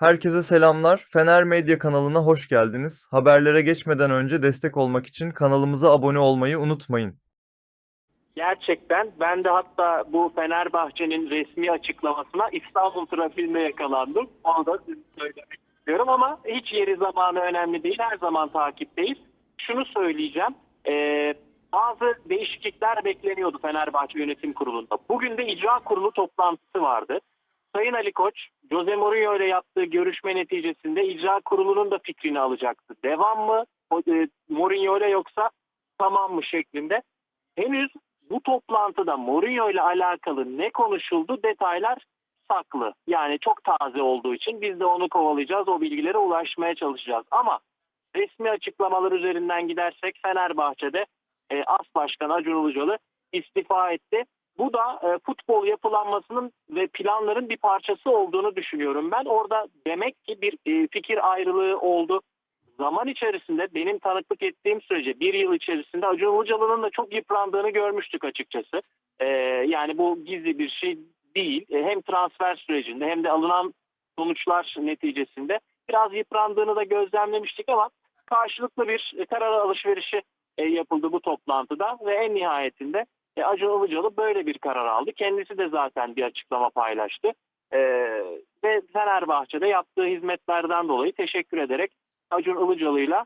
Herkese selamlar. Fener Medya kanalına hoş geldiniz. Haberlere geçmeden önce destek olmak için kanalımıza abone olmayı unutmayın. Gerçekten ben de hatta bu Fenerbahçe'nin resmi açıklamasına İstanbul trafiğinde yakalandım. Onu da size söylemek istiyorum ama hiç yeri zamanı önemli değil. Her zaman takipteyiz. Şunu söyleyeceğim. Ee, bazı değişiklikler bekleniyordu Fenerbahçe Yönetim Kurulu'nda. Bugün de icra kurulu toplantısı vardı. Sayın Ali Koç, Jose Mourinho ile yaptığı görüşme neticesinde icra kurulunun da fikrini alacaktı. Devam mı e, Mourinho ile yoksa tamam mı şeklinde. Henüz bu toplantıda Mourinho ile alakalı ne konuşuldu detaylar saklı. Yani çok taze olduğu için biz de onu kovalayacağız, o bilgilere ulaşmaya çalışacağız. Ama resmi açıklamalar üzerinden gidersek Fenerbahçe'de e, As Başkan Acun Ilıcalı istifa etti. Bu da e, futbol yapılanmasının ve planların bir parçası olduğunu düşünüyorum ben. Orada demek ki bir e, fikir ayrılığı oldu. Zaman içerisinde benim tanıklık ettiğim sürece bir yıl içerisinde Acun Ilıcalı'nın da çok yıprandığını görmüştük açıkçası. E, yani bu gizli bir şey değil. E, hem transfer sürecinde hem de alınan sonuçlar neticesinde biraz yıprandığını da gözlemlemiştik ama karşılıklı bir e, karar alışverişi e, yapıldı bu toplantıda ve en nihayetinde e, Acun Ilıcalı böyle bir karar aldı. Kendisi de zaten bir açıklama paylaştı. E, ve Fenerbahçe'de yaptığı hizmetlerden dolayı teşekkür ederek Acun Ilıcalı'yla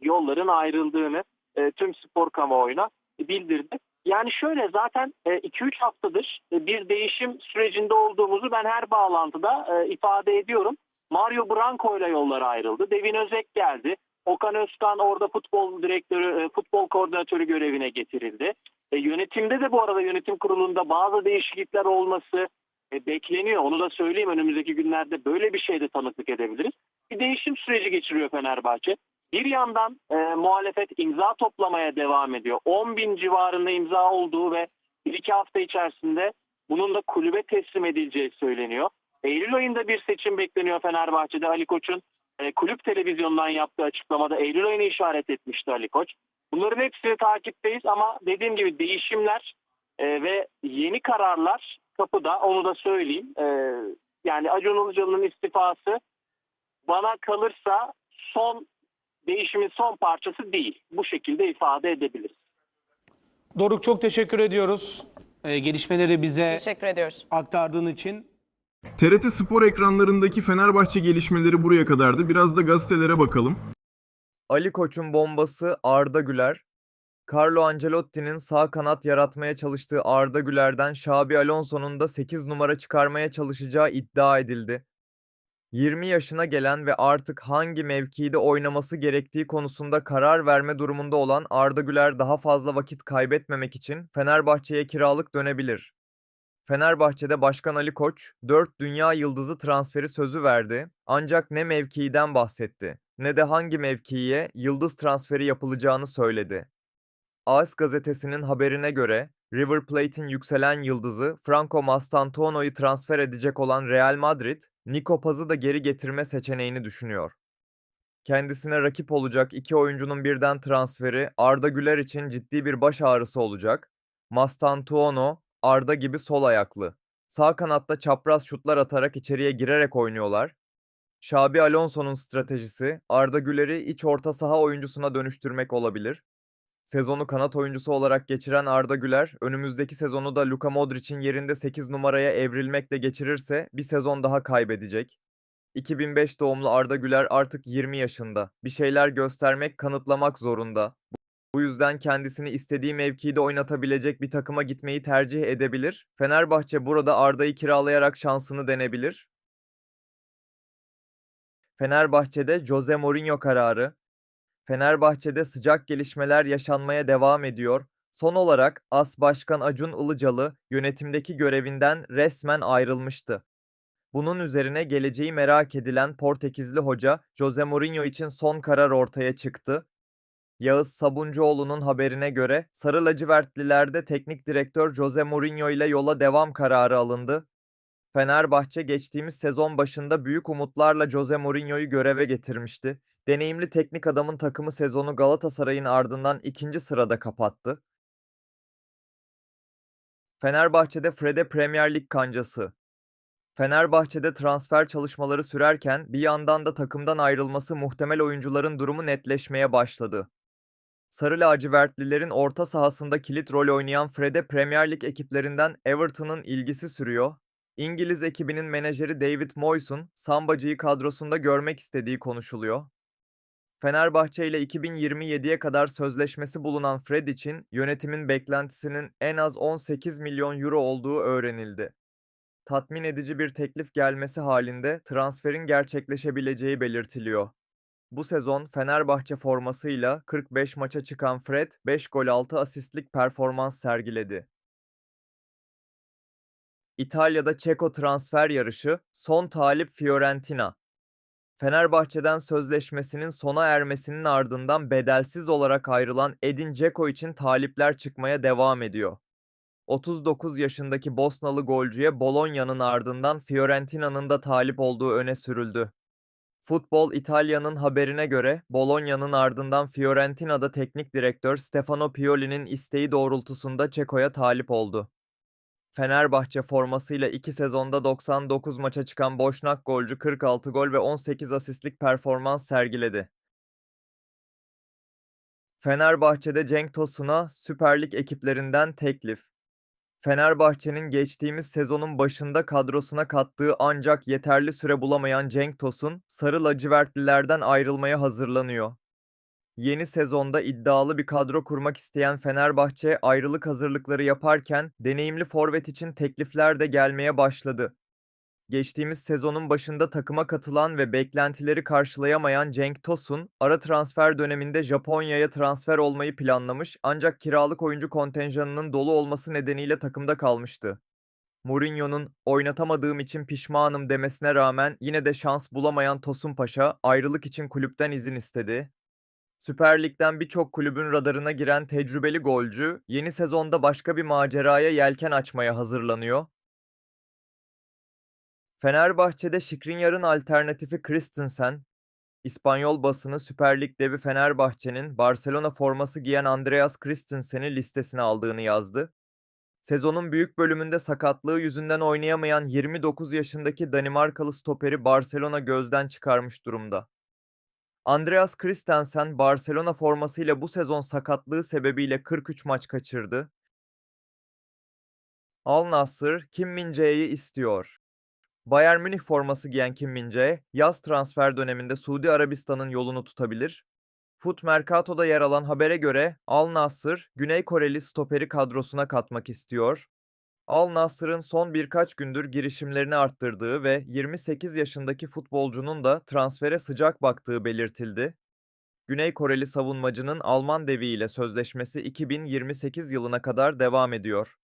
yolların ayrıldığını e, tüm spor kamuoyuna bildirdi. Yani şöyle zaten 2-3 haftadır e, bir değişim sürecinde olduğumuzu ben her bağlantıda e, ifade ediyorum. Mario Branco ile yollar ayrıldı. Devin Özek geldi. Okan Özkan orada futbol direktörü, e, futbol koordinatörü görevine getirildi. E, yönetimde de bu arada yönetim kurulunda bazı değişiklikler olması e, bekleniyor. Onu da söyleyeyim önümüzdeki günlerde böyle bir şeyde tanıklık edebiliriz. Bir değişim süreci geçiriyor Fenerbahçe. Bir yandan e, muhalefet imza toplamaya devam ediyor. 10 bin civarında imza olduğu ve bir iki hafta içerisinde bunun da kulübe teslim edileceği söyleniyor. Eylül ayında bir seçim bekleniyor Fenerbahçe'de. Ali Koç'un e, kulüp televizyonundan yaptığı açıklamada Eylül ayını işaret etmişti Ali Koç. Bunların hepsini takipteyiz ama dediğim gibi değişimler e, ve yeni kararlar kapıda onu da söyleyeyim. E, yani Acun Ilıcalı'nın istifası bana kalırsa son değişimin son parçası değil. Bu şekilde ifade edebiliriz. Doruk çok teşekkür ediyoruz. Ee, gelişmeleri bize Teşekkür ediyoruz. aktardığın için. TRT Spor ekranlarındaki Fenerbahçe gelişmeleri buraya kadardı. Biraz da gazetelere bakalım. Ali Koç'un bombası Arda Güler, Carlo Ancelotti'nin sağ kanat yaratmaya çalıştığı Arda Güler'den Xabi Alonso'nun da 8 numara çıkarmaya çalışacağı iddia edildi. 20 yaşına gelen ve artık hangi mevkide oynaması gerektiği konusunda karar verme durumunda olan Arda Güler daha fazla vakit kaybetmemek için Fenerbahçe'ye kiralık dönebilir. Fenerbahçe'de Başkan Ali Koç 4 dünya yıldızı transferi sözü verdi ancak ne mevkiden bahsetti ne de hangi mevkiye yıldız transferi yapılacağını söyledi. AS gazetesinin haberine göre River Plate'in yükselen yıldızı Franco Mastantuono'yu transfer edecek olan Real Madrid, Nico Paz'ı da geri getirme seçeneğini düşünüyor. Kendisine rakip olacak iki oyuncunun birden transferi Arda Güler için ciddi bir baş ağrısı olacak. Mastantuono, Arda gibi sol ayaklı. Sağ kanatta çapraz şutlar atarak içeriye girerek oynuyorlar. Xabi Alonso'nun stratejisi Arda Güler'i iç orta saha oyuncusuna dönüştürmek olabilir. Sezonu kanat oyuncusu olarak geçiren Arda Güler, önümüzdeki sezonu da Luka Modric'in yerinde 8 numaraya evrilmekle geçirirse bir sezon daha kaybedecek. 2005 doğumlu Arda Güler artık 20 yaşında. Bir şeyler göstermek, kanıtlamak zorunda. Bu yüzden kendisini istediği mevkide oynatabilecek bir takıma gitmeyi tercih edebilir. Fenerbahçe burada Arda'yı kiralayarak şansını denebilir. Fenerbahçe'de Jose Mourinho kararı. Fenerbahçe'de sıcak gelişmeler yaşanmaya devam ediyor. Son olarak As Başkan Acun Ilıcalı yönetimdeki görevinden resmen ayrılmıştı. Bunun üzerine geleceği merak edilen Portekizli hoca Jose Mourinho için son karar ortaya çıktı. Yağız Sabuncuoğlu'nun haberine göre Sarı Lacivertlilerde teknik direktör Jose Mourinho ile yola devam kararı alındı. Fenerbahçe geçtiğimiz sezon başında büyük umutlarla Jose Mourinho'yu göreve getirmişti. Deneyimli teknik adamın takımı sezonu Galatasaray'ın ardından ikinci sırada kapattı. Fenerbahçe'de Fred'e Premier Lig kancası. Fenerbahçe'de transfer çalışmaları sürerken bir yandan da takımdan ayrılması muhtemel oyuncuların durumu netleşmeye başladı. Sarı lacivertlilerin orta sahasında kilit rol oynayan Fred'e Premier Lig ekiplerinden Everton'ın ilgisi sürüyor. İngiliz ekibinin menajeri David Moyes'un Sambacı'yı kadrosunda görmek istediği konuşuluyor. Fenerbahçe ile 2027'ye kadar sözleşmesi bulunan Fred için yönetimin beklentisinin en az 18 milyon euro olduğu öğrenildi. Tatmin edici bir teklif gelmesi halinde transferin gerçekleşebileceği belirtiliyor. Bu sezon Fenerbahçe formasıyla 45 maça çıkan Fred 5 gol 6 asistlik performans sergiledi. İtalya'da Çeko transfer yarışı son talip Fiorentina. Fenerbahçe'den sözleşmesinin sona ermesinin ardından bedelsiz olarak ayrılan Edin Dzeko için talipler çıkmaya devam ediyor. 39 yaşındaki Bosnalı golcüye Bologna'nın ardından Fiorentina'nın da talip olduğu öne sürüldü. Futbol İtalya'nın haberine göre Bologna'nın ardından Fiorentina'da teknik direktör Stefano Pioli'nin isteği doğrultusunda Ceko'ya talip oldu. Fenerbahçe formasıyla iki sezonda 99 maça çıkan Boşnak golcü 46 gol ve 18 asistlik performans sergiledi. Fenerbahçe'de Cenk Tosun'a Süper Lig ekiplerinden teklif. Fenerbahçe'nin geçtiğimiz sezonun başında kadrosuna kattığı ancak yeterli süre bulamayan Cenk Tosun, Sarı lacivertlilerden ayrılmaya hazırlanıyor. Yeni sezonda iddialı bir kadro kurmak isteyen Fenerbahçe ayrılık hazırlıkları yaparken deneyimli forvet için teklifler de gelmeye başladı. Geçtiğimiz sezonun başında takıma katılan ve beklentileri karşılayamayan Cenk Tosun, ara transfer döneminde Japonya'ya transfer olmayı planlamış ancak kiralık oyuncu kontenjanının dolu olması nedeniyle takımda kalmıştı. Mourinho'nun oynatamadığım için pişmanım demesine rağmen yine de şans bulamayan Tosun Paşa ayrılık için kulüpten izin istedi. Süper Lig'den birçok kulübün radarına giren tecrübeli golcü yeni sezonda başka bir maceraya yelken açmaya hazırlanıyor. Fenerbahçe'de Skriniar'ın alternatifi Christensen, İspanyol basını Süper Lig devi Fenerbahçe'nin Barcelona forması giyen Andreas Christensen'i listesine aldığını yazdı. Sezonun büyük bölümünde sakatlığı yüzünden oynayamayan 29 yaşındaki Danimarkalı stoperi Barcelona gözden çıkarmış durumda. Andreas Christensen Barcelona formasıyla bu sezon sakatlığı sebebiyle 43 maç kaçırdı. Al Nassr Kim Min-jae'yi istiyor. Bayern Münih forması giyen Kim Min-jae, yaz transfer döneminde Suudi Arabistan'ın yolunu tutabilir. Foot Mercato'da yer alan habere göre Al Nassr, Güney Koreli stoperi kadrosuna katmak istiyor. Al Nassr'ın son birkaç gündür girişimlerini arttırdığı ve 28 yaşındaki futbolcunun da transfere sıcak baktığı belirtildi. Güney Koreli savunmacının Alman deviyle sözleşmesi 2028 yılına kadar devam ediyor.